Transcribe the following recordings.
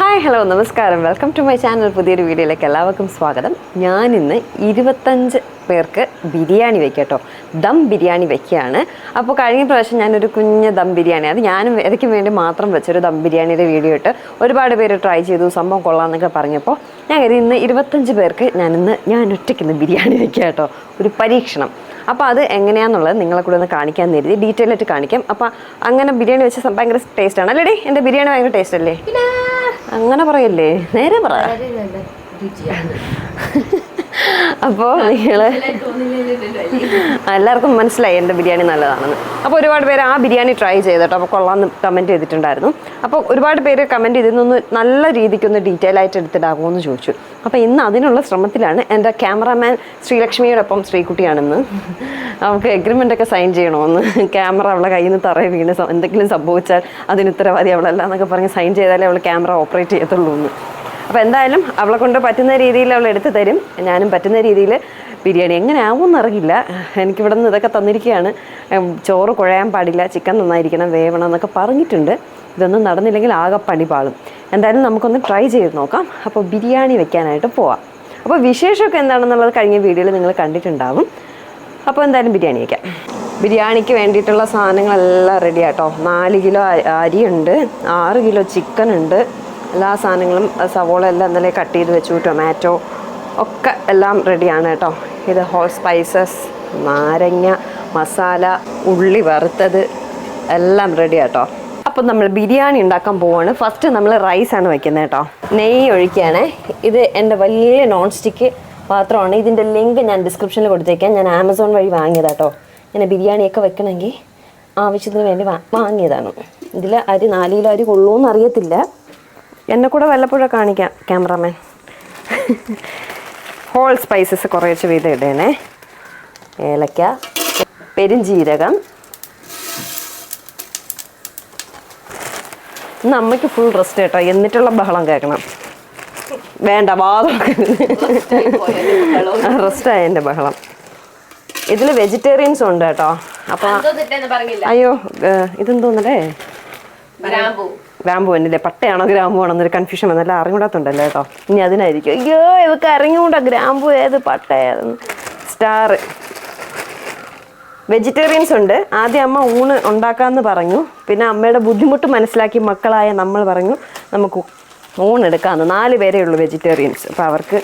Hi hello നമസ്കാരം. Welcome to my channel പുതിയൊരു വീഡിയോയിലേക്ക് എല്ലാവർക്കും സ്വാഗതം. ഞാൻ ഇന്ന് ഇരുപത്തഞ്ച് പേർക്ക് ബിരിയാണി വെക്കട്ടോ കേട്ടോ ദം ബിരിയാണി വെക്കുകയാണ്. അപ്പോൾ കഴിഞ്ഞ പ്രാവശ്യം ഞാനൊരു കുഞ്ഞ് ദം ബിരിയാണി അത് ഞാനും ഇടയ്ക്ക് വേണ്ടി മാത്രം വെച്ചൊരു ദം ബിരിയാണിയുടെ വീഡിയോ ഇട്ട് ഒരുപാട് പേര് ട്രൈ ചെയ്തു സംഭവം കൊള്ളാമെന്നൊക്കെ പറഞ്ഞപ്പോൾ ഞാൻ കരുതി ഇന്ന് ഇരുപത്തഞ്ച് പേർക്ക് ഞാനിന്ന് ഞാൻ ഒറ്റയ്ക്ക് ബിരിയാണി വെക്കാം കേട്ടോ ഒരു പരീക്ഷണം. അപ്പോൾ അത് എങ്ങനെയാണെന്നുള്ളത് നിങ്ങളെ കൂടെ ഒന്ന് കാണിക്കാൻ കരുതി ഡീറ്റെയിൽ ആയിട്ട് കാണിക്കാം. അപ്പോൾ അങ്ങനെ ബിരിയാണി വെച്ച ഭയങ്കര ടേസ്റ്റ് ആണ്. അല്ലേടി? എന്റെ ബിരിയാണി ഭയങ്കര ടേസ്റ്റ് അല്ലേ? അങ്ങനെ പറയല്ലേ? നേരെ പറ. അപ്പോൾ നിങ്ങൾ എല്ലാവർക്കും മനസ്സിലായി എന്റെ ബിരിയാണി നല്ലതാണെന്ന്. അപ്പോൾ ഒരുപാട് പേര് ആ ബിരിയാണി ട്രൈ ചെയ്തിട്ടോ. അപ്പോൾ കൊള്ളാമെന്ന് കമന്റ് ചെയ്തിട്ടുണ്ടായിരുന്നു. അപ്പോൾ ഒരുപാട് പേര് കമന്റ് ചെയ്തിരുന്നൊന്ന് നല്ല രീതിക്കൊന്ന് ഡീറ്റെയിൽ ആയിട്ട് എടുത്തിട്ടാകുമോ എന്ന് ചോദിച്ചു. അപ്പോൾ ഇന്ന് അതിനുള്ള ശ്രമത്തിലാണ് എന്റെ ക്യാമറാമാൻ ശ്രീലക്ഷ്മിയോടൊപ്പം ശ്രീകുട്ടിയാണെന്ന്. അവൾക്ക് എഗ്രിമെന്റ് ഒക്കെ സൈൻ ചെയ്യണമെന്ന് ക്യാമറ അവളെ കയ്യിൽ നിന്ന് തറയെ വീണ് എന്തെങ്കിലും സംഭവിച്ചാൽ അതിന് ഉത്തരവാദി അവളല്ല എന്നൊക്കെ പറഞ്ഞ് സൈൻ ചെയ്താലേ അവൾ ക്യാമറ ഓപ്പറേറ്റ് ചെയ്യത്തുള്ളൂ എന്ന് അപ്പോൾ എന്തായാലും അവളെ കൊണ്ട് പറ്റുന്ന രീതിയിൽ അവൾ എടുത്തു തരും. ഞാനും പറ്റുന്ന രീതിയിൽ ബിരിയാണി എങ്ങനെ ആവുമെന്ന് അറിയില്ല. എനിക്കിവിടെ നിന്ന് ഇതൊക്കെ തന്നിരിക്കുകയാണ് ചോറ് കുഴയാൻ പാടില്ല ചിക്കൻ നന്നായിരിക്കണം വേവണം എന്നൊക്കെ പറഞ്ഞിട്ടുണ്ട്. ഇതൊന്നും നടന്നില്ലെങ്കിൽ ആകെ പണി പാളും. എന്തായാലും നമുക്കൊന്ന് ട്രൈ ചെയ്ത് നോക്കാം. അപ്പോൾ ബിരിയാണി വെക്കാനായിട്ട് പോവാം. അപ്പോൾ വിശേഷമൊക്കെ എന്താണെന്നുള്ളത് കഴിഞ്ഞ വീഡിയോയിൽ നിങ്ങൾ കണ്ടിട്ടുണ്ടാവും. അപ്പോൾ എന്തായാലും ബിരിയാണി വയ്ക്കാം ബിരിയാണിക്ക് വേണ്ടിയിട്ടുള്ള സാധനങ്ങളെല്ലാം റെഡി ആട്ടോ. നാല് കിലോ അരിയുണ്ട്. ആറ് കിലോ ചിക്കൻ ഉണ്ട്. എല്ലാ സാധനങ്ങളും സവോള എല്ലാം ഇന്നലെ കട്ട് ചെയ്ത് വെച്ചു. ടൊമാറ്റോ ഒക്കെ എല്ലാം റെഡിയാണ് കേട്ടോ. ഇത് ഹോൾ സ്പൈസസ് നാരങ്ങ മസാല ഉള്ളി വറുത്തത് എല്ലാം റെഡി ആട്ടോ. അപ്പം നമ്മൾ ബിരിയാണി ഉണ്ടാക്കാൻ പോവാണ്. ഫസ്റ്റ് നമ്മൾ റൈസാണ് വെക്കുന്നത് കേട്ടോ. നെയ്യ് ഒഴിക്കുകയാണേ. ഇത് എന്റെ വലിയ നോൺ സ്റ്റിക്ക് പാത്രമാണ്. ഇതിന്റെ ലിങ്ക് ഞാൻ ഡിസ്ക്രിപ്ഷനിൽ കൊടുത്തേക്കാം. ഞാൻ ആമസോൺ വഴി വാങ്ങിയതാട്ടോ ഇങ്ങനെ ബിരിയാണിയൊക്കെ വെക്കണമെങ്കിൽ ആവശ്യത്തിന് വേണ്ടി വാങ്ങിയതാണ്. ഇതിൽ അരി നാല് കിലോ അരി കൊള്ളുമെന്ന് അറിയത്തില്ല. എന്നെ കൂടെ വല്ലപ്പോഴും കാണിക്കാം ക്യാമറാമാൻ ഹോൾ സ്പൈസസ് കുറേശ്ശെ വീതം ഇടേണേ. ഏലക്ക പെരുംജീരകം ഇന്ന് അമ്മയ്ക്ക് ഫുൾ റെസ്റ്റ് കേട്ടോ എന്നിട്ടുള്ള ബഹളം കേൾക്കണം വേണ്ട വാദം റെസ്റ്റായ എന്റെ ബഹളം. ഇതിൽ വെജിറ്റേറിയൻസും ഉണ്ട് കേട്ടോ. അപ്പോൾ അയ്യോ ഇതെന്തോന്നല്ലേ ഗ്രാമ്പു. തന്നെയല്ലേ പട്ടയാണോ ഗ്രാമ്പു ആണോ എന്നൊരു കൺഫ്യൂഷൻ വന്നല്ല അറിഞ്ഞൂടാത്തുണ്ടല്ലോ കേട്ടോ. ഇനി അതിനായിരിക്കും. അയ്യോ ഇവക്ക് അറിഞ്ഞൂടാ ഗ്രാമ്പു ഏത് പട്ട സ്റ്റാർ വെജിറ്റേറിയൻസ് ഉണ്ട്. ആദ്യം അമ്മ ഊണ് ഉണ്ടാക്കാമെന്ന് പറഞ്ഞു. പിന്നെ അമ്മയുടെ ബുദ്ധിമുട്ട് മനസ്സിലാക്കി മക്കളായ നമ്മൾ പറഞ്ഞു നമുക്ക് ഊണെടുക്കാമെന്ന് നാല് പേരേ ഉള്ളൂ വെജിറ്റേറിയൻസ് അപ്പോൾ അവർക്ക്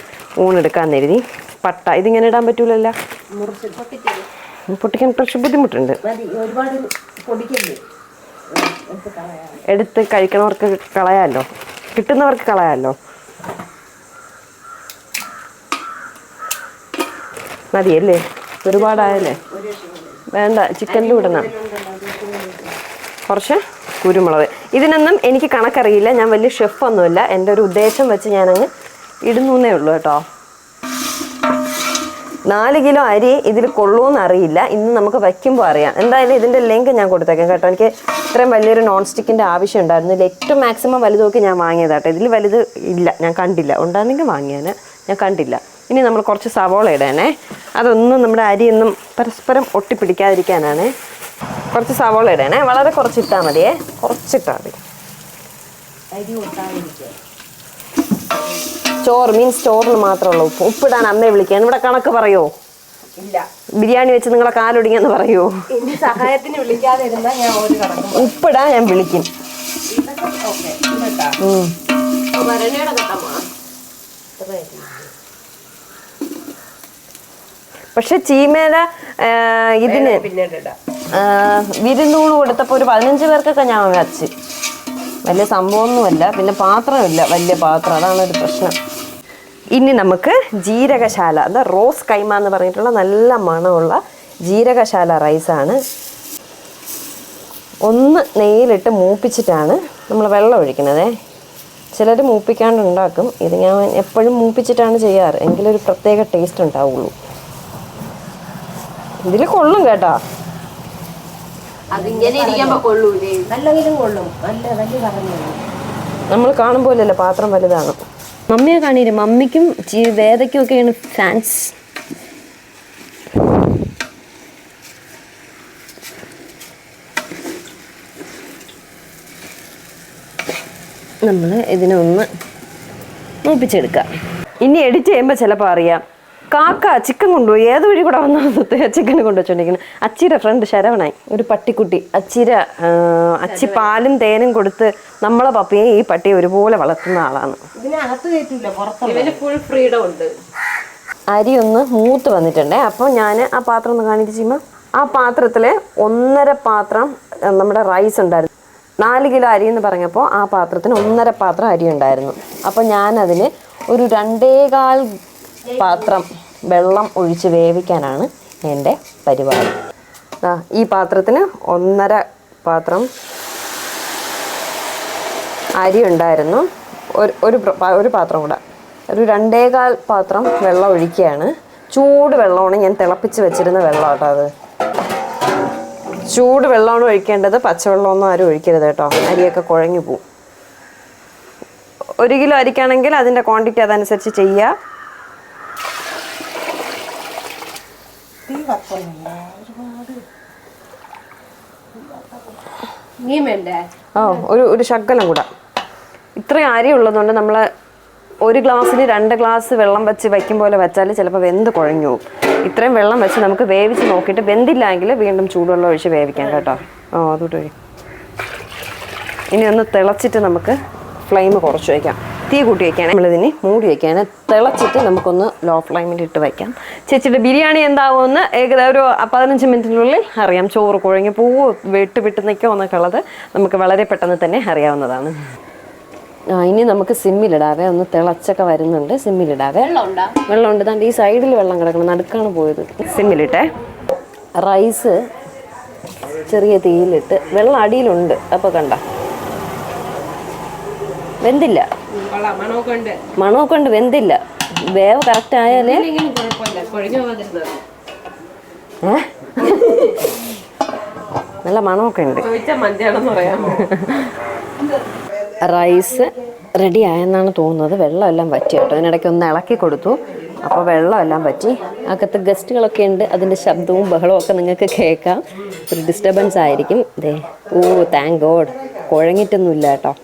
ഊണെടുക്കാമെന്ന് എഴുതി പട്ട. ഇതിങ്ങനെ ഇടാൻ പറ്റൂലല്ലോ? പൊട്ടിക്കാൻ കുറച്ച് ബുദ്ധിമുട്ടുണ്ട്. എടുത്ത് കഴിക്കണവർക്ക് കളയാമല്ലോ കിട്ടുന്നവർക്ക് കളയാമല്ലോ മതിയല്ലേ? ഒരുപാടായല്ലേ? വേണ്ട ചിക്കനിൽ ഇടണം കുറച്ച് കുരുമുളക്. ഇതിനൊന്നും എനിക്ക് കണക്കറിയില്ല ഞാൻ വലിയ ഷെഫൊന്നുമില്ല എന്റെ ഒരു ഉദ്ദേശം വെച്ച് ഞാനങ്ങ് ഇടുന്നേ ഉള്ളൂ കേട്ടോ. നാല് കിലോ അരി ഇതിൽ കൊള്ളുമെന്ന് അറിയില്ല. ഇന്ന് നമുക്ക് വയ്ക്കുമ്പോൾ അറിയാം. എന്തായാലും ഇതിന്റെ ലിങ്ക് ഞാൻ കൊടുത്തേക്കാം കേട്ടോ. എനിക്ക് ഇത്രയും വലിയൊരു നോൺ സ്റ്റിക്കിന്റെ ആവശ്യം ഉണ്ടായിരുന്നു. ഇതിൽ ഏറ്റവും മാക്സിമം വലുതോക്കി ഞാൻ വാങ്ങിയതാട്ടോ ഇതിൽ വലുത് ഇല്ല. ഞാൻ കണ്ടില്ല. ഉണ്ടായിരുന്നെങ്കിൽ വാങ്ങിയാൽ ഞാൻ കണ്ടില്ല. ഇനി നമ്മൾ കുറച്ച് സവോള ഇടണേ. അതൊന്നും നമ്മുടെ അരിയൊന്നും പരസ്പരം ഒട്ടിപ്പിടിക്കാതിരിക്കാനാണ്. കുറച്ച് സവോള ഇടണേ. വളരെ കുറച്ചിട്ടാൽ മതിയേ. കുറച്ചിട്ടാൽ മതി. ചോറ് മീൻസ് ചോറിന് മാത്രമുള്ള ഉപ്പ് ഉപ്പിടാൻ അമ്മയെ വിളിക്കാൻ ഇവിടെ കണക്ക് പറയോ? ഇല്ല. ബിരിയാണി വെച്ച് നിങ്ങളെ കാലൊടിങ്ങെന്ന് പറയോ? സഹായത്തിന് വിളിക്കാതെ ഉപ്പിടാൻ ഞാൻ വിളിക്കും. ഓക്കെ പക്ഷെ ചീമേല ഇതിന് വിരുന്നൂണ് കൊടുത്തപ്പോൾ ഒരു പതിനഞ്ച് പേർക്കൊക്കെ ഞാൻ വെച്ച്. വലിയ സംഭവമൊന്നുമല്ല പിന്നെ പാത്രമില്ല വലിയ പാത്രം. അതാണ് ഒരു പ്രശ്നം. ഇനി നമുക്ക് ജീരകശാല അത് റോസ് കൈമ എന്ന് പറഞ്ഞിട്ടുള്ള നല്ല മണമുള്ള ജീരകശാല റൈസാണ്. ഒന്ന് നെയ്യിലിട്ട് മൂപ്പിച്ചിട്ടാണ് നമ്മൾ വെള്ളം ഒഴിക്കുന്നത് ചിലർ മൂപ്പിക്കാണ്ട് ഉണ്ടാക്കും. ഇത് ഞാൻ എപ്പോഴും മൂപ്പിച്ചിട്ടാണ് ചെയ്യാറ്. എങ്കിലൊരു പ്രത്യേക ടേസ്റ്റ് ഉണ്ടാവുള്ളൂ. ഇതിൽ കൊള്ളും കേട്ടോ. അതിങ്ങനെ ഇരിക്കുമ്പോ കൊള്ളൂലേ? നല്ലെങ്കിലും കൊള്ളും. നല്ല വലിയ പറഞ്ഞു നമ്മൾ കാണുമ്പോലല്ല പാത്രം വലുതാണ്. മമ്മിയെ കാണീര് മമ്മിക്കും വേദയ്ക്കും ഒക്കെയാണ് ഫാൻസ് നമ്മൾ ഇതിനൊന്ന് മൂപ്പിച്ചെടുക്കാം. ഇനി എഡിറ്റ് ചെയ്യുമ്പോൾ ചിലപ്പോൾ അറിയാം. കാക്ക ചിക്കൻ കൊണ്ടുപോയി. ഏത് വഴി കൂടെ വന്നത് ചിക്കൻ കൊണ്ടുവച്ചോണ്ടിരിക്കുന്നത് അച്ചിയുടെ ഫ്രണ്ട് ശരവണായി. ഒരു പട്ടിക്കുട്ടി. അച്ചിര അച്ചി പാലും തേനും കൊടുത്ത് നമ്മളെ പപ്പിയെ ഈ പട്ടിയെ ഒരുപോലെ വളർത്തുന്ന ആളാണ്. അരി ഒന്ന് മൂത്ത് വന്നിട്ടുണ്ടേ. അപ്പോൾ ഞാൻ ആ പാത്രം ഒന്ന് കാണിച്ച് ചെയ്യുമ്പോൾ ആ പാത്രത്തിൽ ഒന്നര പാത്രം നമ്മുടെ റൈസ് ഉണ്ടായിരുന്നു. നാല് കിലോ അരി എന്ന് പറഞ്ഞപ്പോൾ ആ പാത്രത്തിന് ഒന്നര പാത്രം അരി ഉണ്ടായിരുന്നു. അപ്പോൾ ഞാനതിന് ഒരു രണ്ടേകാൽ പാത്രം വെള്ളം ഒഴിച്ച് വേവിക്കാനാണ് എന്റെ പരിപാടി. ഈ പാത്രത്തിന് ഒന്നര പാത്രം അരി ഉണ്ടായിരുന്നു. ഒരു ഒരു ഒരു പാത്രം കൂടെ. ഒരു രണ്ടേകാൽ പാത്രം വെള്ളം ഒഴിക്കുകയാണ്. ചൂട് വെള്ളമാണ് ഞാൻ തിളപ്പിച്ച് വെച്ചിരുന്ന വെള്ളം കേട്ടോ അത്. ചൂട് വെള്ളമാണ് ഒഴിക്കേണ്ടത്. പച്ചവെള്ളമൊന്നും ആരും ഒഴിക്കരുത് കേട്ടോ. അരിയൊക്കെ കുഴഞ്ഞു പോവും. ഒരു കിലോ അരിക്കാണെങ്കിൽ അതിന്റെ ക്വാണ്ടിറ്റി അതനുസരിച്ച് ചെയ്യുക. തീ കത്തുന്നില്ല ഓ ഒരു ഒരു ശകലം കൂടെ. ഇത്രയും അരി ഉള്ളതുകൊണ്ട് നമ്മൾ ഒരു ഗ്ലാസ്സിന് രണ്ട് ഗ്ലാസ് വെള്ളം വെച്ച് വയ്ക്കും പോലെ വെച്ചാൽ ചിലപ്പോൾ വെന്ത് കുഴഞ്ഞു പോകും. ഇത്രയും വെള്ളം വെച്ച് നമുക്ക് വേവിച്ച് നോക്കിയിട്ട് വെന്തില്ലെങ്കിൽ വീണ്ടും ചൂടുവെള്ളം ഒഴിച്ച് വേവിക്കാം കേട്ടോ. ഓ അതോട്ട് ഇനി ഒന്ന് തിളച്ചിട്ട് നമുക്ക് ഫ്ലെയിം കുറച്ച് വയ്ക്കാം. തീ കൂട്ടി വയ്ക്കാൻ നമ്മളിതിന് മൂടി വയ്ക്കാൻ തിളച്ചിട്ട് നമുക്കൊന്ന് ലോ ഫ്ലെയിമിൽ ഇട്ട് വയ്ക്കാം ചേച്ചിയുടെ ബിരിയാണി എന്താവുമെന്ന് ഏകദേശം ഒരു പതിനഞ്ച് മിനിറ്റിനുള്ളിൽ അറിയാം. ചോറ് കുഴങ്ങി പോവോ വെട്ട് വിട്ട് നിൽക്കുമോ എന്നൊക്കെ ഉള്ളത് നമുക്ക് വളരെ പെട്ടെന്ന് തന്നെ അറിയാവുന്നതാണ്. ആ ഇനി നമുക്ക് സിമ്മിലിടാവേ ഒന്ന് തിളച്ചൊക്കെ വരുന്നുണ്ട്. സിമ്മിലിടാവേ വെള്ളമുണ്ടാ? ദാണ്ട് ഈ സൈഡിൽ വെള്ളം കിടക്കണം. നടുക്കാണ് പോയത്. സിമ്മിലിട്ടെ. റൈസ് ചെറിയ തീയിലിട്ട് വെള്ളം അടിയിലുണ്ട്. അപ്പോൾ കണ്ട? വെന്തില്ല. മണമൊക്കെ ഉണ്ട്. വെന്തില്ല. വേവ് കറക്റ്റ് ആയാലേ? നല്ല മണമൊക്കെ ഉണ്ട്. റൈസ് റെഡി ആയെന്നാണ് തോന്നുന്നത്. വെള്ളമെല്ലാം പറ്റി കേട്ടോ. അതിനിടയ്ക്ക് ഒന്ന് ഇളക്കി കൊടുത്തു. അപ്പോൾ വെള്ളം എല്ലാം പറ്റി അകത്ത് ഗസ്റ്റുകളൊക്കെ ഉണ്ട്. അതിന്റെ ശബ്ദവും ബഹളവും ഒക്കെ നിങ്ങൾക്ക് കേൾക്കാം. ഒരു ഡിസ്റ്റർബൻസ് ആയിരിക്കും. ദേ. ഓ താങ്ക് ഗോഡ് കുഴങ്ങിയിട്ടൊന്നുമില്ല കേട്ടോ.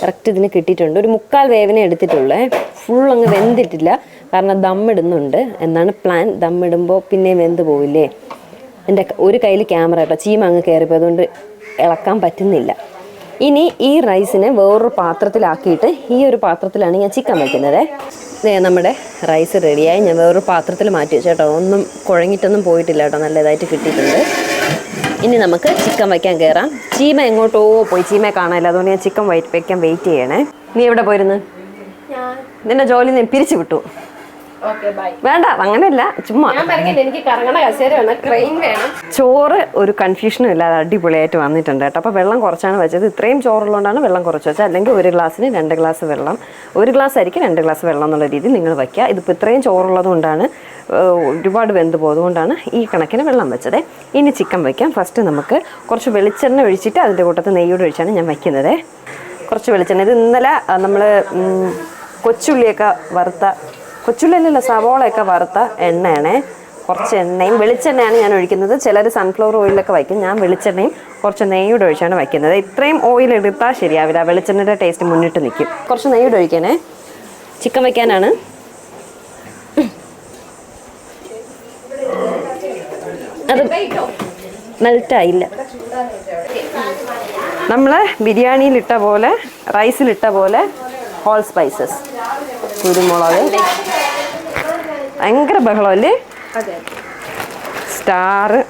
കറക്റ്റ് ഇതിന് കിട്ടിയിട്ടുണ്ട്. ഒരു മുക്കാൽ വേവന എടുത്തിട്ടുള്ളേ. ഫുൾ അങ്ങ് വെന്തിട്ടില്ല. കാരണം ദമ്മിടുന്നുണ്ട് എന്നാണ് പ്ലാൻ ദമ്മിടുമ്പോൾ പിന്നെ വെന്ത് പോവില്ലേ? എന്റെ ഒരു കയ്യിൽ ക്യാമറ കേട്ടോ. ചീമ അങ്ങ് കയറിപ്പോൾ അതുകൊണ്ട് ഇളക്കാൻ പറ്റുന്നില്ല. ഇനി ഈ റൈസിനെ വേറൊരു പാത്രത്തിലാക്കിയിട്ട് ഈ ഒരു പാത്രത്തിലാണ് ഞാൻ ചിക്കൻ വയ്ക്കുന്നത് നമ്മുടെ റൈസ് റെഡിയായി ഞാൻ വേറൊരു പാത്രത്തിൽ മാറ്റി വെച്ചേട്ടോ ഒന്നും കുഴങ്ങിയിട്ടൊന്നും പോയിട്ടില്ല കേട്ടോ. നല്ലതായിട്ട് കിട്ടിയിട്ടുണ്ട്. ഇനി നമുക്ക് ചിക്കൻ വയ്ക്കാൻ കയറാം ചീമ എങ്ങോട്ടോ പോയി. ചീമ കാണാനില്ല. അതുകൊണ്ട് ഞാൻ ചിക്കൻ വൈറ്റ് വയ്ക്കാൻ വെയിറ്റ് ചെയ്യണേ. നീ എവിടെ പോയിരുന്നു? നിന്റെ ജോലി നീ പിരിച്ചു വിട്ടു. വേണ്ട അങ്ങനെയല്ല. ചുമ്മാ. ചോറ് ഒരു കൺഫ്യൂഷനും ഇല്ലാതെ അടിപൊളിയായിട്ട് വന്നിട്ടുണ്ട് കേട്ടോ. അപ്പോൾ വെള്ളം കുറച്ചാണ് വെച്ചത്. ഇത്രയും ചോറുള്ളതുകൊണ്ടാണ് വെള്ളം കുറച്ച് വെച്ചത്. അല്ലെങ്കിൽ ഒരു ഗ്ലാസ്സിന് രണ്ട് ഗ്ലാസ് വെള്ളം. ഒരു ഗ്ലാസ് ആയിരിക്കും രണ്ട് ഗ്ലാസ് വെള്ളം എന്നുള്ള രീതിയിൽ നിങ്ങൾ വയ്ക്കുക. ഇതിപ്പോൾ ഇത്രയും ചോറുള്ളത് കൊണ്ടാണ് ഒരുപാട് വെന്ത് പോയതുകൊണ്ടാണ് ഈ കണക്കിന് വെള്ളം വെച്ചത്. ഇനി ചിക്കൻ വയ്ക്കാം. ഫസ്റ്റ് നമുക്ക് കുറച്ച് വെളിച്ചെണ്ണ ഒഴിച്ചിട്ട് അതിന്റെ കൂട്ടത്തിൽ നെയ്യോട് ഒഴിച്ചാണ് ഞാൻ വയ്ക്കുന്നത്. കുറച്ച് വെളിച്ചെണ്ണ. ഇത് ഇന്നലെ നമ്മൾ കൊച്ചുള്ളിയൊക്കെ വറുത്ത കൊച്ചുള്ളിയല്ലല്ലോ സവോളയൊക്കെ വറുത്ത എണ്ണയാണേ. കുറച്ച് എണ്ണയും വെളിച്ചെണ്ണയാണ് ഞാൻ ഒഴിക്കുന്നത്. ചിലർ സൺഫ്ലവർ ഓയിലൊക്കെ വയ്ക്കും. ഞാൻ വെളിച്ചെണ്ണയും കുറച്ച് നെയ്യൂടെ ഒഴിച്ചാണ് വയ്ക്കുന്നത്. ഇത്രയും ഓയിൽ എടുത്താൽ ശരിയാവില്ല. വെളിച്ചെണ്ണയുടെ ടേസ്റ്റ് മുന്നിട്ട് നിൽക്കും കുറച്ച് നെയ്യൂടെ ഒഴിക്കണേ. ചിക്കൻ വയ്ക്കാനാണ്. അത് മെൽറ്റായില്ല. നമ്മൾ ബിരിയാണിയിലിട്ട പോലെ റൈസിലിട്ട പോലെ ഹോൾ സ്പൈസസ് കുരുമുളക്. ഭയങ്കര ബഹളമല്ലേ സ്റ്റാറ്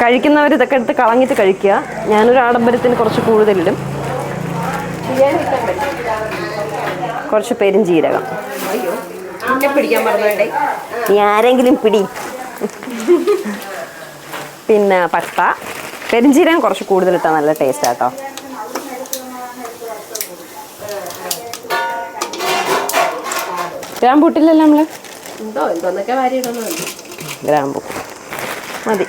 കഴിക്കുന്നവർ ഇതൊക്കെ എടുത്ത് കളഞ്ഞിട്ട് കഴിക്കുക. ഞാനൊരു ആഡംബരത്തിന് കുറച്ച് കൂടുതലിടും. കുറച്ച് പെരും ജീരകം നീ ആരെങ്കിലും പിടി. പിന്നെ പട്ട. പെരിഞ്ചീരകം കുറച്ച് കൂടുതൽ ഇട്ടാൽ നല്ല ടേസ്റ്റ് ആട്ടോ ഗ്രാമ്പു ഇട്ടില്ലല്ലോ നമ്മൾ? ഗ്രാമ്പു. മതി.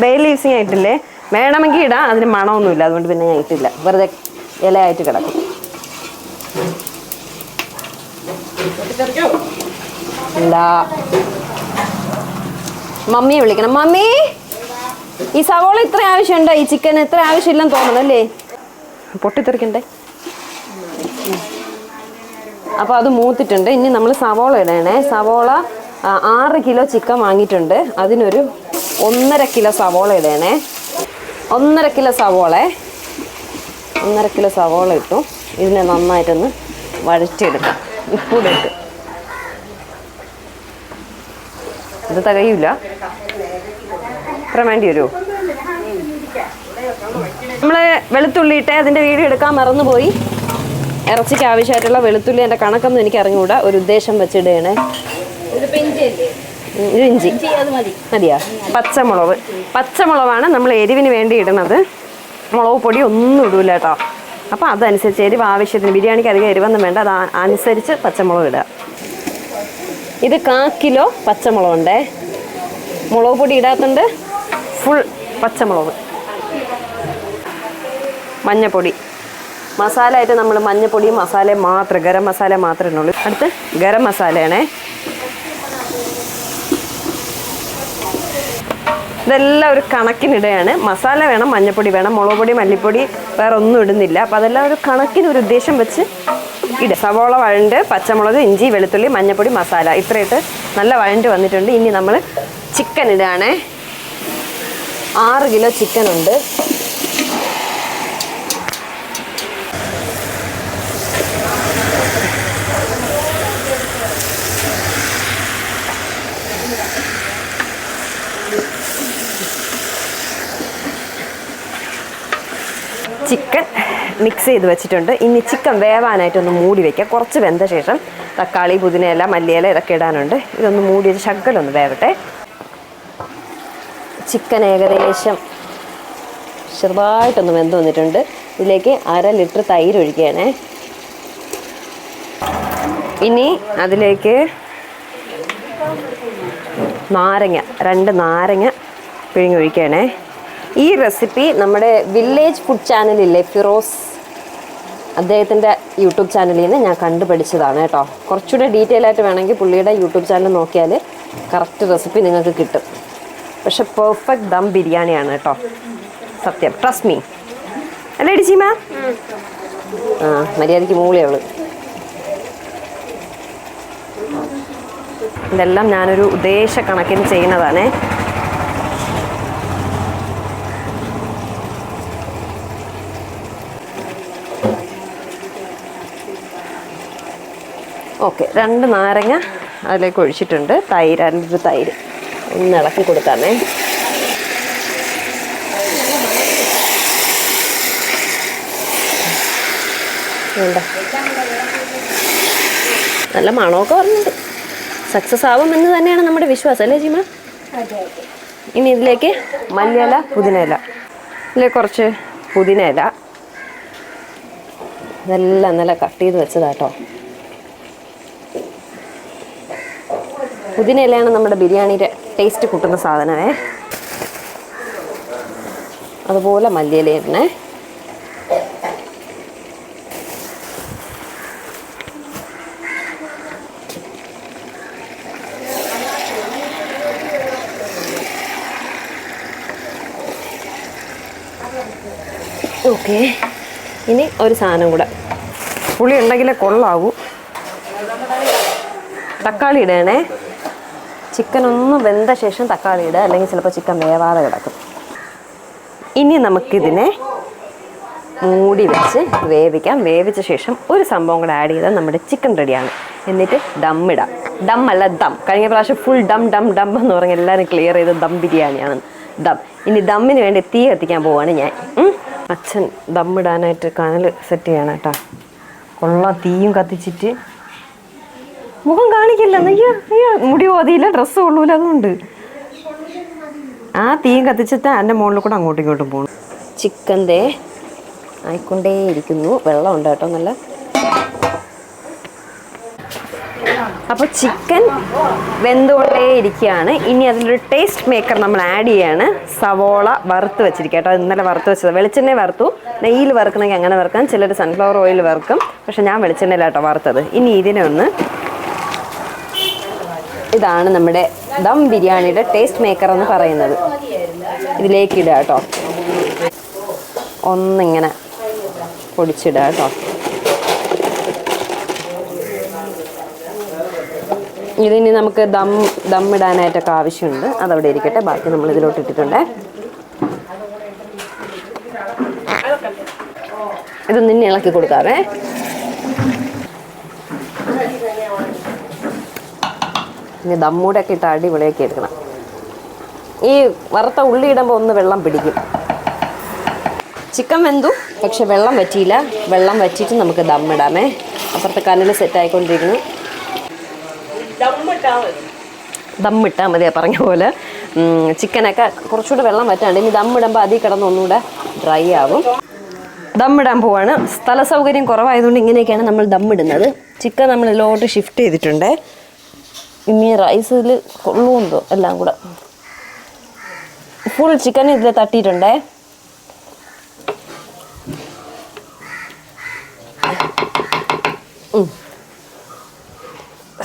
ബേ ലീവ്സ് ആയിട്ടില്ലേ ഇട്ടില്ലേ? വേണമെങ്കിൽ ഇടാം അതിന് മണമൊന്നുമില്ല. അതുകൊണ്ട് പിന്നെ ഞാൻ ഇട്ടില്ല. വെറുതെ ഇലയായിട്ട് കിടക്കും. ഇല്ല മമ്മിയെ വിളിക്കണം. മമ്മി ഈ സവോള ഇത്ര ആവശ്യമുണ്ടോ? ഈ ചിക്കൻ ഇത്ര ആവശ്യമില്ലെന്ന് തോന്നുന്നു അല്ലേ? പൊട്ടിത്തെറിക്കണ്ടേ? അപ്പോൾ അത് മൂത്തിട്ടുണ്ട്. ഇനി നമ്മൾ സവോള ഇടണേ. സവോള ആറ് കിലോ ചിക്കൻ വാങ്ങിയിട്ടുണ്ട്. അതിനൊരു ഒന്നര കിലോ സവോള ഇടണേ. ഒന്നര കിലോ സവോള. ഒന്നര കിലോ സവോള ഇട്ടു. ഇതിനെ നന്നായിട്ടൊന്ന് വഴറ്റിയെടുക്കാം. ഉപ്പൂടെ ഇട്ട് ഇത് തികയില്ല ഇത്ര വേണ്ടി വരുമോ നമ്മൾ വെളുത്തുള്ളി ഇട്ട് അതിന്റെ വീഡിയോ എടുക്കാൻ മറന്നുപോയി. ഇറച്ചിക്ക് ആവശ്യമായിട്ടുള്ള വെളുത്തുള്ളി എന്റെ കണക്കൊന്നും എനിക്ക് അറിഞ്ഞുകൂടാ. ഒരു ഉദ്ദേശം വെച്ചിടുകയാണ് ഒരു ഇഞ്ചി മതിയാ. പച്ചമുളക്. പച്ചമുളകാണ് നമ്മൾ എരിവിന് വേണ്ടി ഇടുന്നത് മുളക് പൊടി ഒന്നും ഇടൂല കേട്ടോ. അപ്പോൾ അതനുസരിച്ച് എരിവ് ആവശ്യത്തിന്. ബിരിയാണിക്ക് അധികം എരിവൊന്നും വേണ്ട. അത് അനുസരിച്ച് പച്ചമുളക് ഇടുക. ഇത് കാ കിലോ പച്ചമുളകുണ്ടേ. മുളക് പൊടി ഇടാത്തുണ്ട് ഫുൾ പച്ചമുളക്. മഞ്ഞപ്പൊടി. മസാല ആയിട്ട് നമ്മൾ മഞ്ഞപ്പൊടിയും മസാലയും മാത്രം ഗരം മസാല മാത്രമേ ഉള്ളൂ അടുത്ത് ഗരം മസാലയാണേ. ഇതെല്ലാം ഒരു കണക്കിനിടെയാണ്. മസാല വേണം മഞ്ഞപ്പൊടി വേണം മുളക് പൊടി മല്ലിപ്പൊടി വേറെ ഒന്നും ഇടുന്നില്ല. അപ്പോൾ അതെല്ലാം ഒരു കണക്കിന് ഒരു ഉദ്ദേശം വെച്ച് ഇട സവോള വഴണ്ട് പച്ചമുളക് ഇഞ്ചി വെളുത്തുള്ളി മഞ്ഞപ്പൊടി മസാല. ഇത്രയിട്ട് നല്ല വഴണ്ട് വന്നിട്ടുണ്ട്. ഇനി നമ്മൾ ചിക്കൻ ഇടുകയാണേ ആറ് കിലോ ചിക്കൻ ഉണ്ട്. ചിക്കൻ മിക്സ് ചെയ്ത് വെച്ചിട്ടുണ്ട്. ഇനി ചിക്കൻ വേവാനായിട്ടൊന്ന് മൂടി വെക്കുക കുറച്ച് വെന്ത ശേഷം തക്കാളി പുതിനയില മല്ലിയില ഇതൊക്കെ ഇടാനുണ്ട്. ഇതൊന്ന് മൂടി വെച്ച് ശകലൊന്ന് വേവട്ടെ. ചിക്കൻ ഏകദേശം ചെറുതായിട്ടൊന്ന് വെന്ത് വന്നിട്ടുണ്ട്. ഇതിലേക്ക് അര ലിറ്റർ തൈര് ഒഴിക്കുകയാണേ. ഇനി അതിലേക്ക് നാരങ്ങ രണ്ട് നാരങ്ങ പിഴിഞ്ഞൊഴിക്കുകയാണേ. ഈ റെസിപ്പി നമ്മുടെ വില്ലേജ് ഫുഡ് ചാനലില്ലേ ഫിറോസ് അദ്ദേഹത്തിന്റെ യൂട്യൂബ് ചാനലിൽ നിന്ന് ഞാൻ കണ്ടുപഠിച്ചതാണ് കേട്ടോ. കുറച്ചുകൂടെ ഡീറ്റെയിൽ ആയിട്ട് വേണമെങ്കിൽ പുള്ളിയുടെ യൂട്യൂബ് ചാനൽ നോക്കിയാൽ കറക്റ്റ് റെസിപ്പി നിങ്ങൾക്ക് കിട്ടും. പക്ഷെ പെർഫെക്റ്റ് ദം ബിരിയാണിയാണ് കേട്ടോ. സത്യം. ട്രസ്റ്റ് മീ അല്ലേ ഡിജിമ? ആ മര്യാദയ്ക്ക് മൂളിയവൾ ഇതെല്ലാം ഞാനൊരു ഉദ്ദേശ കണക്കിന് ചെയ്യുന്നതാണേ. ഓക്കെ രണ്ട് നാരങ്ങ അതിലേക്ക് ഒഴിച്ചിട്ടുണ്ട്. തൈര് രണ്ട് തൈര്. ഒന്ന് ഇളക്കി കൊടുക്കാമേ നല്ല മണമൊക്കെ വരുന്നുണ്ട് സക്സസ് ആവും എന്ന് തന്നെയാണ് നമ്മുടെ വിശ്വാസം അല്ലേ ജിമ? ഇനി ഇതിലേക്ക് മല്ലിയില പുതിനയില. ഇതിലേക്ക് കുറച്ച് പുതിനയില. ഇതെല്ലാം നല്ല കട്ട് ചെയ്ത് വെച്ചതാട്ടോ പുതിനയിലയാണ് നമ്മുടെ ബിരിയാണിയുടെ ടേസ്റ്റ് കൂട്ടുന്ന സാധനമേ. അതുപോലെ മല്ലിയില ഇടണേ ഓക്കെ. ഇനി ഒരു സാധനം കൂടെ. പുളി ഉണ്ടെങ്കിലേ കൊള്ളാവൂ. തക്കാളി ഇടണേ. ചിക്കൻ ഒന്ന് വെന്ത ശേഷം തക്കാളി ഇടുക അല്ലെങ്കിൽ ചിലപ്പോൾ ചിക്കൻ വേവാതെ കിടക്കും. ഇനി നമുക്കിതിനെ മൂടി വെച്ച് വേവിക്കാം. വേവിച്ച ശേഷം ഒരു സംഭവം കൂടെ ആഡ് ചെയ്താൽ നമ്മുടെ ചിക്കൻ റെഡിയാണ്. എന്നിട്ട് ദം ഇടാം. ദം അല്ല ദം. കഴിഞ്ഞ പ്രാവശ്യം ഫുൾ ഡം ഡം ഡം എന്ന് പറഞ്ഞ് എല്ലാവരും ക്ലിയർ ചെയ്ത് ദം ബിരിയാണിയാണ്. ദം. ഇനി ദമ്മിന് വേണ്ടി തീ കത്തിക്കാൻ പോവാണ് ഞാൻ. അച്ഛൻ ദം ഇടാനായിട്ട് കനൽ സെറ്റ് ചെയ്യണം കേട്ടോ. കൊള്ളാം തീയും കത്തിച്ചിട്ട് മുഖം കാണിക്കില്ല. അയ്യോ അയ്യോ മുടി ഓതിയില്ല ഡ്രസ്സ് കൊള്ളൂല അതുകൊണ്ട്. ആ തീയും കത്തിച്ചിട്ട് എന്റെ മുകളിൽ കൂടെ അങ്ങോട്ടും ഇങ്ങോട്ടും പോകണം ചിക്കന്റെ വെള്ളം ഉണ്ട് കേട്ടോ നല്ല. അപ്പോൾ ചിക്കൻ വെന്തുകൊണ്ടേ ഇരിക്കുകയാണ് ഇനി അതിലൊരു ടേസ്റ്റ് മേക്കർ നമ്മൾ ആഡ് ചെയ്യാണ്. സവോള വറുത്ത് വെച്ചിരിക്കുക കേട്ടോ. ഇന്നലെ വറുത്ത് വെച്ചത്. വെളിച്ചെണ്ണ വറുത്തു. നെയ്യിൽ വറുക്കണമെങ്കിൽ അങ്ങനെ വറുക്കാം. ചിലർ സൺഫ്ലവർ ഓയിൽ വറുക്കും. പക്ഷെ ഞാൻ വെളിച്ചെണ്ണയിലാട്ടോ വറുത്തത്. ഇനി ഇതിനെ ഒന്ന് ഇതാണ് നമ്മുടെ ദം ബിരിയാണിയുടെ ടേസ്റ്റ് മേക്കർ എന്ന് പറയുന്നത്. ഇതിലേക്ക് ഇടുക കേട്ടോ. ഒന്നിങ്ങനെ പൊടിച്ചിടുക കേട്ടോ. ഇതിനി നമുക്ക് ദം ദം ഇടാനായിട്ടൊക്കെ ആവശ്യമുണ്ട്. അതവിടെ ഇരിക്കട്ടെ. ബാക്കി നമ്മൾ ഇതിലോട്ട് ഇട്ടിട്ടുണ്ട്. ഇതൊന്നിനെ ഇളക്കി കൊടുക്കാവേ. ഇനി ദമ്മൂടെ ഒക്കെ ഇട്ട് അടിപൊളിയാക്കി എടുക്കണം. ഈ വറുത്ത ഉള്ളി ഇടുമ്പോൾ ഒന്ന് വെള്ളം പിടിക്കും. ചിക്കൻ വെന്തു പക്ഷെ വെള്ളം വറ്റിയില്ല. വെള്ളം വറ്റിയിട്ട് നമുക്ക് ദമ്മിടാമേ അപ്പുറത്തെ കനൽ സെറ്റ് ആയിക്കൊണ്ടിരിക്കുന്നു. ദമ്മിട്ടാൽ മതി. ആ പറഞ്ഞ പോലെ. ചിക്കനൊക്കെ കുറച്ചുകൂടെ വെള്ളം വറ്റാണ്ട് ഇനി ദമ്മിടുമ്പോൾ അതിൽ കിടന്ന് ഒന്നുകൂടെ ഡ്രൈ ആവും. ദമ്മിടാൻ പോവാണ്. സ്ഥല സൗകര്യം കുറവായതുകൊണ്ട് ഇങ്ങനെയൊക്കെയാണ് നമ്മൾ ദമ്മിടുന്നത് ചിക്കൻ നമ്മൾ ലോട്ട് ഷിഫ്റ്റ് ചെയ്തിട്ടുണ്ട്. ഇനി റൈസിൽ കൊള്ളുമെന്തോ എല്ലാം കൂടെ. ഫുൾ ചിക്കൻ ഇതിൽ തട്ടിയിട്ടുണ്ടേ.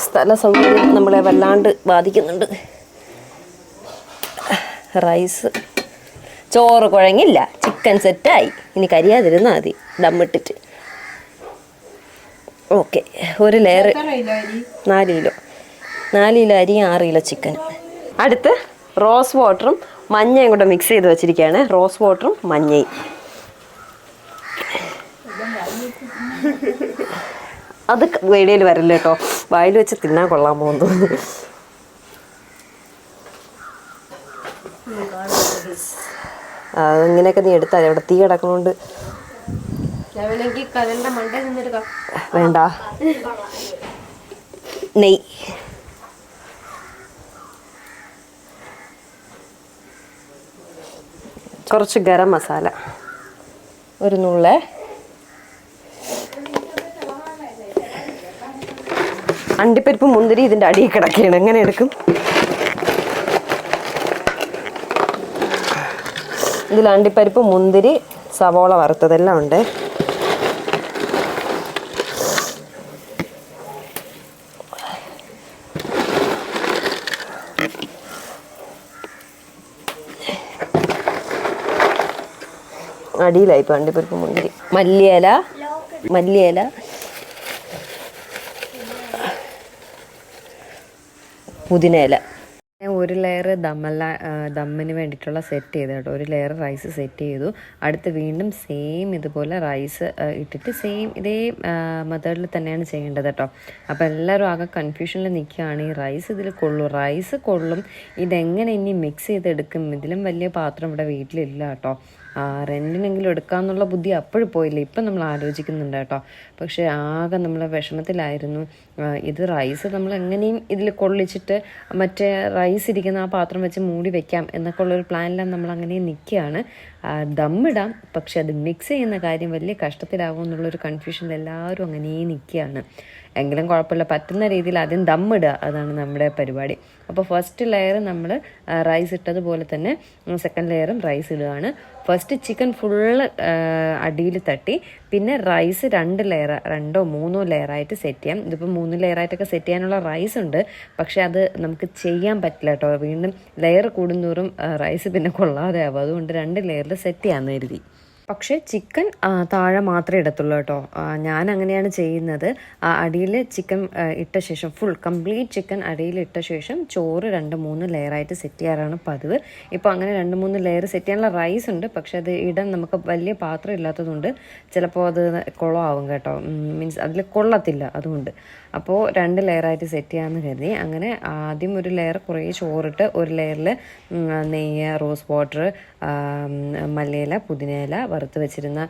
സ്ഥല സൗകര്യം നമ്മളെ വല്ലാണ്ട് ബാധിക്കുന്നുണ്ട്. റൈസ് ചോറ് കുഴങ്ങില്ല. ചിക്കൻ സെറ്റായി ഇനി കരിയാതിരുന്നാൽ മതി. ദമ്മിട്ടിട്ട് ഓക്കെ ഒരു ലെയർ നാല് കിലോ നാല് കിലോ അരി ആറ് കിലോ ചിക്കൻ അടുത്ത് റോസ് വാട്ടറും മഞ്ഞയും കൂടെ മിക്സ് ചെയ്ത് വെച്ചിരിക്കുകയാണ്. റോസ് വാട്ടറും മഞ്ഞയും. അത് വീഡിയോയിൽ വരില്ല കേട്ടോ വായിൽ വെച്ച് തിന്നാൻ കൊള്ളാൻ പോകുന്നു. ഇങ്ങനെയൊക്കെ നീ എടുത്താൽ അവിടെ തീ നിന്നെടുക്കാം വേണ്ട. നെയ്. കുറച്ച് ഗരം മസാല. ഒരു നുള്ളേ. അണ്ടിപ്പരിപ്പ് മുന്തിരി ഇതിന്റെ അടിയിൽ കിടക്കുകയാണ്. എങ്ങനെ എടുക്കും? ഇതിൽ അണ്ടിപ്പരിപ്പ് മുന്തിരി സവോള വറുത്തതെല്ലാം ഉണ്ട്. അടിയിലായി ഇപ്പം അണ്ടിപ്പരിപ്പ് മുന്തിരി. മല്ലിയില. മല്ലിയില. പുതിനയില ഒരു ലെയർ ദമ്മല്ല ദമ്മിന് വേണ്ടിയിട്ടുള്ള സെറ്റ് ചെയ്ത് കേട്ടോ ഒരു ലെയർ റൈസ് സെറ്റ് ചെയ്തു. അടുത്ത് വീണ്ടും സെയിം ഇതുപോലെ റൈസ് ഇട്ടിട്ട് സെയിം ഇതേ മെത്തേഡിൽ തന്നെയാണ് ചെയ്യേണ്ടത് കേട്ടോ അപ്പോൾ എല്ലാവരും ആകെ കൺഫ്യൂഷനിൽ നിൽക്കുകയാണ് ഈ റൈസ് ഇതിൽ കൊള്ളും. റൈസ് കൊള്ളും. ഇതെങ്ങനെ ഇനി മിക്സ് ചെയ്തെടുക്കും? ഇതിലും വലിയ പാത്രം ഇവിടെ വീട്ടിലില്ല കേട്ടോ റെന്റിനെങ്കിലും എടുക്കാമെന്നുള്ള ബുദ്ധി അപ്പോഴും പോയില്ല. ഇപ്പം നമ്മൾ ആലോചിക്കുന്നുണ്ട് കേട്ടോ. പക്ഷേ ആകെ നമ്മൾ വിഷമത്തിലായിരുന്നു. ഇത് റൈസ് നമ്മൾ എങ്ങനെയും ഇതിൽ കൊള്ളിച്ചിട്ട് മറ്റേ റൈസ് ഇരിക്കുന്ന ആ പാത്രം വെച്ച് മൂടി വെക്കാം എന്നൊക്കെ ഉള്ളൊരു പ്ലാനിലാണ് നമ്മൾ അങ്ങനെ നിൽക്കുകയാണ് ദമ്മിടാം പക്ഷെ അത് മിക്സ് ചെയ്യുന്ന കാര്യം വലിയ കഷ്ടത്തിലാവും എന്നുള്ളൊരു കൺഫ്യൂഷനിൽ എല്ലാവരും അങ്ങനെ നിൽക്കുകയാണ് എങ്കിലും കുഴപ്പമില്ല. പറ്റുന്ന രീതിയിൽ ആദ്യം ദമ്മിടുക അതാണ് നമ്മുടെ പരിപാടി. അപ്പോൾ ഫസ്റ്റ് ലെയർ നമ്മൾ റൈസ് ഇട്ടതുപോലെ തന്നെ സെക്കൻഡ് ലെയറും റൈസ് ഇടുകയാണ്. ഫസ്റ്റ് ചിക്കൻ ഫുള്ള് അടിയിൽ തട്ടി പിന്നെ റൈസ് രണ്ട് ലെയർ രണ്ടോ മൂന്നോ ലെയറായിട്ട് സെറ്റ് ചെയ്യാം. ഇതിപ്പോൾ മൂന്ന് ലെയറായിട്ടൊക്കെ സെറ്റ് ചെയ്യാനുള്ള റൈസ് ഉണ്ട്. പക്ഷേ അത് നമുക്ക് ചെയ്യാൻ പറ്റില്ല കേട്ടോ. വീണ്ടും ലെയർ കൂടുന്നോറും റൈസ് പിന്നെ കൊള്ളാതെ ആവും. അതുകൊണ്ട് രണ്ട് ലെയറിൽ സെറ്റ് ചെയ്യാമെന്ന് കരുതി. പക്ഷേ ചിക്കൻ താഴെ മാത്രമേ ഇടത്തുള്ളൂ കേട്ടോ. ഞാൻ അങ്ങനെയാണ് ചെയ്യുന്നത്. അടിയിൽ ചിക്കൻ ഇട്ട ശേഷം ഫുൾ കംപ്ലീറ്റ് ചിക്കൻ അടിയിൽ ഇട്ട ശേഷം ചോറ് രണ്ട് മൂന്ന് ലെയറായിട്ട് സെറ്റ് ചെയ്യാറാണ് പതിവ്. ഇപ്പോൾ അങ്ങനെ രണ്ട് മൂന്ന് ലെയർ സെറ്റ് ചെയ്യാനുള്ള റൈസ് ഉണ്ട്. പക്ഷെ അത് ഇടാൻ നമുക്ക് വലിയ പാത്രം ഇല്ലാത്തതുകൊണ്ട് ചിലപ്പോൾ അത് കുളമാവും കേട്ടോ. മീൻസ് അതിൽ കൊള്ളത്തില്ല അതുകൊണ്ട്. അപ്പോൾ രണ്ട് ലെയറായിട്ട് സെറ്റ് ചെയ്യാമെന്ന് കരുതി. അങ്ങനെ ആദ്യം ഒരു ലെയർ കുറേ ചോറിട്ട് ഒരു ലെയറിൽ നെയ്യ് റോസ് വാട്ടർ മല്ലിയില പുതിനയില വറുത്ത് വെച്ചിരുന്ന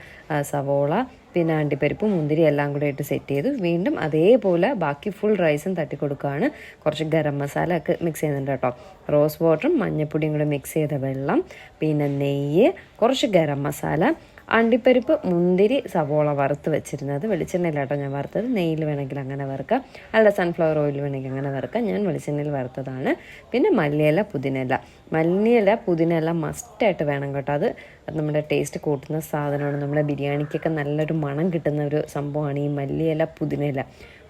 സവോള പിന്നെ അണ്ടിപ്പരിപ്പ് മുന്തിരി എല്ലാം കൂടെ ഇട്ട് സെറ്റ് ചെയ്തു വീണ്ടും അതേപോലെ ബാക്കി ഫുൾ റൈസും തട്ടി കൊടുക്കുകയാണ് കുറച്ച് ഗരം മസാല ഒക്കെ മിക്സ് ചെയ്യുന്നുണ്ട് കേട്ടോ. റോസ് വാട്ടറും മഞ്ഞൾപ്പൊടിയും കൂടെ മിക്സ് ചെയ്ത വെള്ളം പിന്നെ നെയ്യ് കുറച്ച് ഗരം മസാല അണ്ടിപ്പരിപ്പ് മുന്തിരി സവോള വറുത്ത് വെച്ചിരുന്നത്. വെളിച്ചെണ്ണയിലാണ് കേട്ടോ ഞാൻ വറുത്തത്. നെയ്യിൽ വേണമെങ്കിൽ അങ്ങനെ വറുക്കാം. അല്ല സൺഫ്ലവർ ഓയിൽ വേണമെങ്കിൽ അങ്ങനെ വറുക്കാം. ഞാൻ വെളിച്ചെണ്ണയിൽ വറുത്തതാണ്. പിന്നെ മല്ലിയില പുതിനയില. മല്ലിയില പുതിനയില മസ്റ്റായിട്ട് വേണം കേട്ടോ. അത് നമ്മുടെ ടേസ്റ്റ് കൂട്ടുന്ന സാധനമാണ്. നമ്മുടെ ബിരിയാണിക്കൊക്കെ നല്ലൊരു മണം കിട്ടുന്ന ഒരു സംഭവമാണ് ഈ മല്ലിയില പുതിനയില.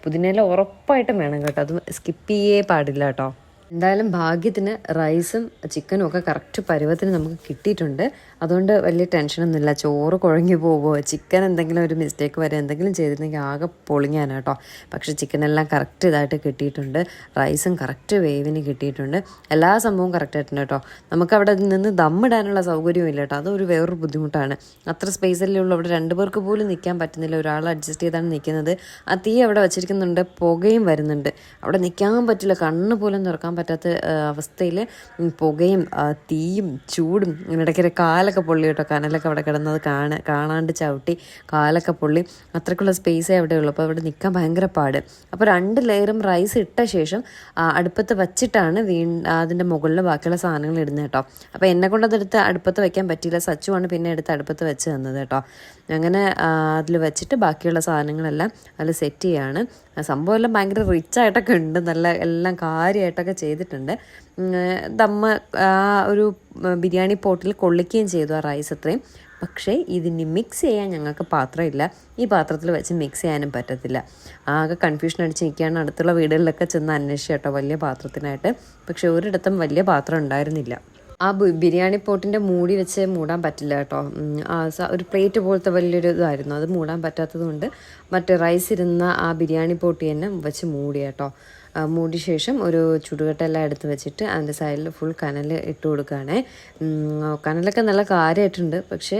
പുതിനയില ഉറപ്പായിട്ടും വേണം കേട്ടോ. അത് സ്കിപ്പ് ചെയ്യേ പാടില്ല കേട്ടോ. എന്തായാലും ഭാഗ്യത്തിന് റൈസും ചിക്കനും ഒക്കെ കറക്റ്റ് പരുവത്തിന് നമുക്ക് കിട്ടിയിട്ടുണ്ട്. അതുകൊണ്ട് വലിയ ടെൻഷനൊന്നുമില്ല. ചോറ് കുഴങ്ങി പോകുമോ ചിക്കൻ എന്തെങ്കിലും ഒരു മിസ്റ്റേക്ക് വരെ എന്തെങ്കിലും ചെയ്തിരുന്നെങ്കിൽ ആകെ പൊളിഞ്ഞാണ് കേട്ടോ പക്ഷേ ചിക്കനെല്ലാം കറക്റ്റ് ഇതായിട്ട് കിട്ടിയിട്ടുണ്ട്. റൈസും കറക്റ്റ് വേവിന് കിട്ടിയിട്ടുണ്ട്. എല്ലാ സംഭവവും കറക്റ്റായിട്ടുണ്ട് കേട്ടോ നമുക്ക് അവിടെ നിന്ന് ദമ്മിടാനുള്ള സൗകര്യവും ഇല്ല കേട്ടോ അതൊരു വേറൊരു ബുദ്ധിമുട്ടാണ്. അത്ര സ്പേസല്ലേ ഉള്ളൂ. അവിടെ രണ്ടു പേർക്ക് പോലും നിൽക്കാൻ പറ്റുന്നില്ല. ഒരാൾ അഡ്ജസ്റ്റ് ചെയ്താണ് നിൽക്കുന്നത് ആ തീ അവിടെ വെച്ചിരിക്കുന്നുണ്ട്. പുകയും വരുന്നുണ്ട്. അവിടെ നിൽക്കാൻ പറ്റില്ല. കണ്ണ് പോലും തുറക്കാൻ പറ്റാത്ത അവസ്ഥയിൽ പുകയും തീയും ചൂടും ഇടയ്ക്കിടെ കാലൊക്കെ പൊള്ളി കേട്ടോ. കനലൊക്കെ അവിടെ കിടന്നത് കാണാൻ കാണാണ്ട് ചവിട്ടി കാലൊക്കെ പൊള്ളി. അത്രയ്ക്കുള്ള സ്പേസേ അവിടെ ഉള്ളൂ അപ്പോൾ അവിടെ നിൽക്കാൻ ഭയങ്കര പാട്. അപ്പോൾ രണ്ട് ലെയറും റൈസ് ഇട്ട ശേഷം അടുപ്പത്ത് വച്ചിട്ടാണ് വീ അതിന്റെ മുകളിൽ ബാക്കിയുള്ള സാധനങ്ങൾ ഇടുന്നത് കേട്ടോ. അപ്പോൾ എന്നെ കൊണ്ട് അതെടുത്ത് അടുപ്പത്ത് വയ്ക്കാൻ പറ്റിയില്ല. സച്ചുവാണ് പിന്നെ എടുത്ത് അടുപ്പത്ത് വെച്ച് തന്നത് കേട്ടോ. അങ്ങനെ അതിൽ വെച്ചിട്ട് ബാക്കിയുള്ള സാധനങ്ങളെല്ലാം അതിൽ സെറ്റ് ചെയ്യാണ്. സംഭവം എല്ലാം ഭയങ്കര റിച്ച് ആയിട്ടൊക്കെ ഉണ്ട്. നല്ല എല്ലാം കാര്യമായിട്ടൊക്കെ ചെയ്തിട്ടുണ്ട്. ദമ്മ ആ ഒരു ബിരിയാണി പോട്ടിൽ കൊള്ളിക്കുകയും ചെയ്തു ആ റൈസ് അത്രയും. പക്ഷേ ഇതിന് മിക്സ് ചെയ്യാൻ ഞങ്ങൾക്ക് പാത്രമില്ല. ഈ പാത്രത്തിൽ വെച്ച് മിക്സ് ചെയ്യാനും പറ്റത്തില്ല. ആകെ കൺഫ്യൂഷൻ അടിച്ച് നിൽക്കുകയാണ്. അടുത്തുള്ള വീടുകളിലൊക്കെ ചെന്ന് അന്വേഷിച്ചു കേട്ടോ വലിയ പാത്രത്തിനായിട്ട്. പക്ഷേ ഒരിടത്തും വലിയ പാത്രം ഉണ്ടായിരുന്നില്ല. ആ ബിരിയാണി പോട്ടിന്റെ മൂടി വെച്ച് മൂടാൻ പറ്റില്ല കേട്ടോ. ഒരു പ്ലേറ്റ് പോലത്തെ വലിയൊരു ഇതായിരുന്നു. അത് മൂടാൻ പറ്റാത്തത് കൊണ്ട് മറ്റേ റൈസ് ഇരുന്ന ആ ബിരിയാണി പോട്ടി തന്നെ വെച്ച് മൂടി കേട്ടോ. ആ, മൂടിയ ശേഷം ഒരു ചുടുകട്ടെല്ലാം എടുത്ത് വെച്ചിട്ട് അതിന്റെ സൈഡിൽ ഫുൾ കനൽ ഇട്ട് കൊടുക്കുകയാണേ. കനലൊക്കെ നല്ല കാര്യമായിട്ടുണ്ട്. പക്ഷേ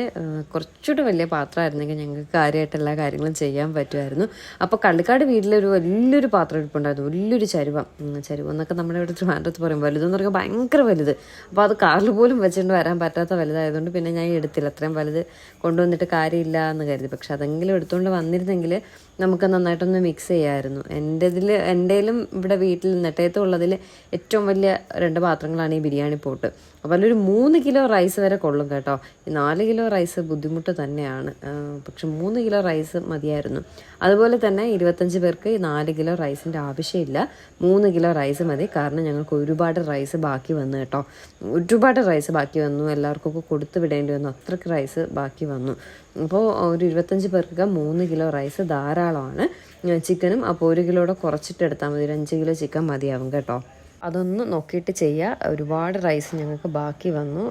കുറച്ചുകൂടെ വലിയ പാത്രമായിരുന്നെങ്കിൽ ഞങ്ങൾക്ക് കാര്യമായിട്ട് എല്ലാ കാര്യങ്ങളും ചെയ്യാൻ പറ്റുമായിരുന്നു. അപ്പോൾ കള്ളിക്കാട് വീട്ടിലൊരു വലിയൊരു പാത്രം ഇരിപ്പുണ്ടായിരുന്നു. വലിയൊരു ചരുവം. ചരുവം എന്നൊക്കെ നമ്മുടെ ഇവിടെ ട്രിവാൻഡ്രത്ത് പറയും വലുതെന്ന് പറയുമ്പോൾ ഭയങ്കര വലുത്. അപ്പോൾ അത് കാറിൽ പോലും വെച്ചുകൊണ്ട് വരാൻ പറ്റാത്ത വലുതായതുകൊണ്ട് പിന്നെ ഞാൻ എടുത്തില്ല. അത്രയും വലുത് കൊണ്ടുവന്നിട്ട് കാര്യമില്ല എന്ന് കരുതി. പക്ഷെ അതെങ്കിലും എടുത്തുകൊണ്ട് വന്നിരുന്നെങ്കിൽ നമുക്ക് നന്നായിട്ടൊന്ന് മിക്സ് ചെയ്യാമായിരുന്നു എന്റെ ഇതിൽ എന്റെയിലും ഇവിടെ വീട്ടിൽ നെട്ടയത്തുള്ളതിൽ ഏറ്റവും വലിയ രണ്ട് പാത്രങ്ങളാണ് ഈ ബിരിയാണി പോട്ട്. അപ്പോൾ അതിലൊരു മൂന്ന് കിലോ റൈസ് വരെ കൊള്ളും കേട്ടോ. ഈ നാല് കിലോ റൈസ് ബുദ്ധിമുട്ട് തന്നെയാണ്. പക്ഷെ മൂന്ന് കിലോ റൈസ് മതിയായിരുന്നു. അതുപോലെ തന്നെ ഇരുപത്തഞ്ച് പേർക്ക് ഈ നാല് കിലോ റൈസിന്റെ ആവശ്യമില്ല. മൂന്ന് കിലോ റൈസ് മതി. കാരണം ഞങ്ങൾക്ക് ഒരുപാട് റൈസ് ബാക്കി വന്നു കേട്ടോ. ഒരുപാട് റൈസ് ബാക്കി വന്നു. എല്ലാവർക്കൊക്കെ കൊടുത്തു വിടേണ്ടി വന്നു. അത്രയ്ക്ക് റൈസ് ബാക്കി വന്നു. അപ്പോൾ ഒരു ഇരുപത്തഞ്ച് പേർക്ക് മൂന്ന് കിലോ റൈസ് ധാരാളമാണ്. ചിക്കനും അപ്പോൾ ഒരു കിലോയുടെ കുറച്ചിട്ട് എടുത്താൽ മതി. ഒരു അഞ്ച് കിലോ ചിക്കൻ മതിയാവും കേട്ടോ. അതൊന്ന് നോക്കിയിട്ട് ചെയ്യുക ഒരുപാട് റൈസ് ഞങ്ങൾക്ക് ബാക്കി വന്നു.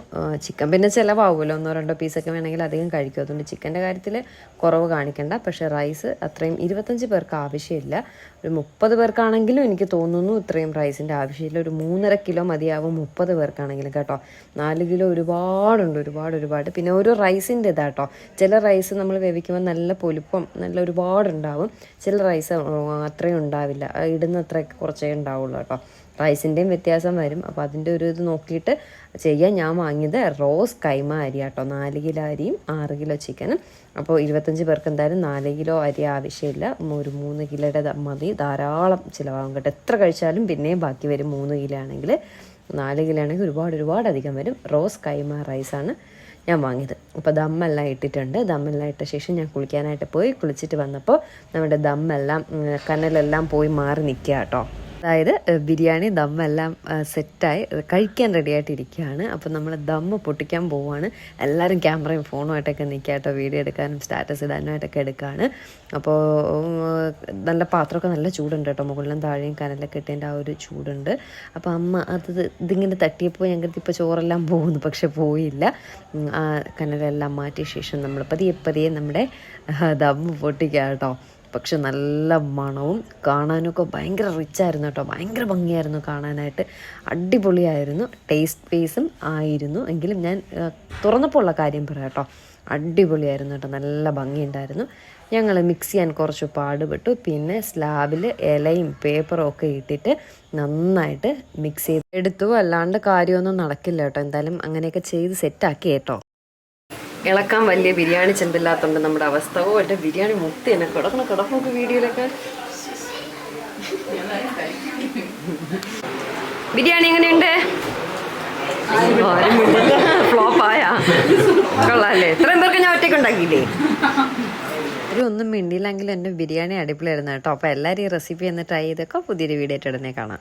ചിക്കൻ പിന്നെ ചിലവാകുമല്ലോ ഒന്നോ രണ്ടോ പീസൊക്കെ വേണമെങ്കിൽ അധികം കഴിക്കും. അതുകൊണ്ട് ചിക്കന്റെ കാര്യത്തിൽ കുറവ് കാണിക്കേണ്ട. പക്ഷേ റൈസ് അത്രയും ഇരുപത്തഞ്ച് പേർക്ക് ആവശ്യമില്ല. ഒരു മുപ്പത് പേർക്കാണെങ്കിലും എനിക്ക് തോന്നുന്നു ഇത്രയും റൈസിന്റെ ആവശ്യമില്ല. ഒരു മൂന്നര കിലോ മതിയാവും മുപ്പത് പേർക്കാണെങ്കിലും കേട്ടോ. നാല് കിലോ ഒരുപാടുണ്ട്. ഒരുപാട് ഒരുപാട്. പിന്നെ ഓരോ റൈസിന്റെ ഇതാട്ടോ ചില റൈസ് നമ്മൾ വേവിക്കുമ്പോൾ നല്ല പൊലിപ്പം നല്ല ഒരുപാടുണ്ടാവും. ചില റൈസ് അത്രയും ഉണ്ടാവില്ല. ഇടുന്ന അത്രയൊക്കെ കുറച്ചേ ഉണ്ടാവുള്ളൂ കേട്ടോ. റൈസിന്റെയും വ്യത്യാസം വരും. അപ്പോൾ അതിന്റെ ഒരു ഇത് നോക്കിയിട്ട് ചെയ്യാൻ ഞാൻ വാങ്ങിയത് റോസ് കൈമ അരി കേട്ടോ നാല് കിലോ അരിയും ആറ് കിലോ ചിക്കനും. അപ്പോൾ ഇരുപത്തഞ്ച് പേർക്ക് എന്തായാലും നാല് കിലോ അരി ആവശ്യമില്ല. ഒരു മൂന്ന് കിലോയുടെ മതി. ധാരാളം ചിലവാകും കേട്ടോ. എത്ര കഴിച്ചാലും പിന്നെയും ബാക്കി വരും മൂന്ന് കിലോ ആണെങ്കിൽ. നാല് കിലോ ആണെങ്കിൽ ഒരുപാട് ഒരുപാട് അധികം വരും. റോസ് കൈമ റൈസാണ് ഞാൻ വാങ്ങിയത്. അപ്പോൾ ദമ്മെല്ലാം ഇട്ടിട്ടുണ്ട്. ദമ്മെല്ലാം ഇട്ട ശേഷം ഞാൻ കുളിക്കാനായിട്ട് പോയി. കുളിച്ചിട്ട് വന്നപ്പോൾ നമ്മുടെ ദമ്മെല്ലാം കനലെല്ലാം പോയി മാറി നിൽക്കുക കേട്ടോ. അതായത് ബിരിയാണി ദമ്മെല്ലാം സെറ്റായി കഴിക്കാൻ റെഡി ആയിട്ട് ഇരിക്കുകയാണ് അപ്പോൾ നമ്മൾ ദമ്മ് പൊട്ടിക്കാൻ പോവുകയാണ് എല്ലാവരും ക്യാമറയും ഫോണുമായിട്ടൊക്കെ നിൽക്കുക കേട്ടോ വീഡിയോ എടുക്കാനും സ്റ്റാറ്റസ് ഇടാനുമായിട്ടൊക്കെ എടുക്കുകയാണ് അപ്പോൾ നല്ല പാത്രമൊക്കെ നല്ല ചൂടുണ്ട് കേട്ടോ മുകളിലും താഴെയും കനലൊക്കെ ഇട്ടതിന്റെ ആ ഒരു ചൂടുണ്ട്. അപ്പോൾ അമ്മ അത് ഇതിങ്ങനെ തട്ടിയപ്പോൾ ഞങ്ങൾക്ക് ഇപ്പോൾ ചോറെല്ലാം പോകുന്നു പക്ഷെ പോയില്ല. ആ കനലെല്ലാം മാറ്റിയ ശേഷം നമ്മൾ പതിയെ പതിയെ നമ്മുടെ ദമ്മ് പൊട്ടിക്കുക കേട്ടോ പക്ഷെ നല്ല മണവും കാണാനൊക്കെ ഭയങ്കര റിച്ചായിരുന്നു കേട്ടോ. ഭയങ്കര ഭംഗിയായിരുന്നു കാണാനായിട്ട്. അടിപൊളിയായിരുന്നു. ടേസ്റ്റ് പേസും ആയിരുന്നു. എങ്കിലും ഞാൻ തുറന്നപ്പോൾ ഉള്ള കാര്യം പറയാം കേട്ടോ. അടിപൊളിയായിരുന്നു കേട്ടോ. നല്ല ഭംഗിയുണ്ടായിരുന്നു. ഞങ്ങൾ മിക്സ് ചെയ്യാൻ കുറച്ച് പാടുപെട്ടു. പിന്നെ സ്ലാബിൽ ഇലയും പേപ്പറും ഒക്കെ ഇട്ടിട്ട് നന്നായിട്ട് മിക്സ് ചെയ്ത് എടുത്തു. അല്ലാണ്ട് കാര്യമൊന്നും നടക്കില്ല കേട്ടോ. എന്തായാലും അങ്ങനെയൊക്കെ ചെയ്ത് സെറ്റാക്കി കേട്ടോ. ഇളക്കാൻ വലിയ ബിരിയാണി ചെമ്പില്ലാത്തതുകൊണ്ട് നമ്മുടെ അവസ്ഥ. ഓ എന്റെ ബിരിയാണി മുത്തി എന്നെ കിടക്കണം കിടക്കണം വീഡിയോയിലൊക്കെ. ബിരിയാണി എങ്ങനെയുണ്ട്? ഫ്ലോപ്പായാ കൊള്ളാല്ലേ? ഇത്രയും പേർക്ക് ഞാൻ ഒറ്റയ്ക്ക് ഒരു ഒന്നും മിണ്ടിയില്ലെങ്കിലും എന്റെ ബിരിയാണി അടിപൊളിയായിരുന്നു കേട്ടോ. അപ്പോൾ എല്ലാവരും ഈ റെസിപ്പി ഒന്ന് ട്രൈ ചെയ്തൊക്കെ പുതിയൊരു വീഡിയോ ആയിട്ട് ഉടനെ കാണാം.